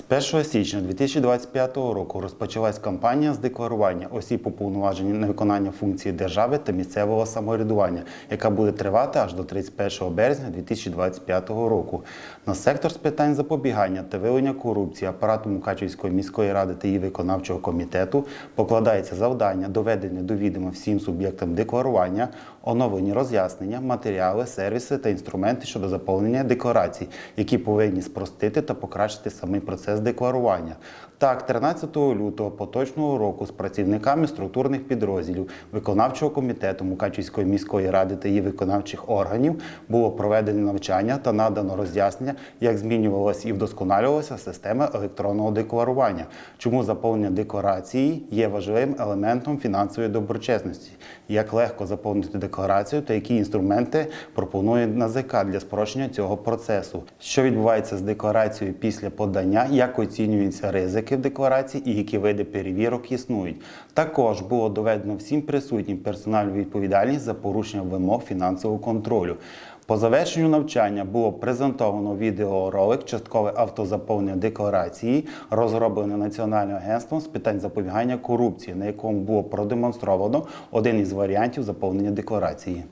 З 1 січня 2025 року розпочалась кампанія з декларування осіб уповноважені на виконання функції держави та місцевого самоврядування, яка буде тривати аж до 31 березня 2025 року. На сектор з питань запобігання та виявлення корупції апарату Мукачівської міської ради та її виконавчого комітету покладається завдання доведення до відома всім суб'єктам декларування, оновлені роз'яснення, матеріали, сервіси та інструменти щодо заповнення декларацій, які повинні спростити та покращити самий процес декларування. Так, 13 лютого поточного року з працівниками структурних підрозділів виконавчого комітету Мукачівської міської ради та її виконавчих органів було проведено навчання та надано роз'яснення, як змінювалася і вдосконалювалася система електронного декларування, чому заповнення декларації є важливим елементом фінансової доброчесності, як легко заповнити декларацію та які інструменти пропонує НАЗК для спрощення цього процесу, що відбувається з декларацією після подання, як оцінюються ризики в декларації і які види перевірок існують. Також було доведено всім присутнім персональну відповідальність за порушення вимог фінансового контролю. По завершенню навчання було презентовано відеоролик часткове автозаповнення декларації, розроблене Національним агентством з питань запобігання корупції, на якому було продемонстровано один із варіантів заповнення декларації.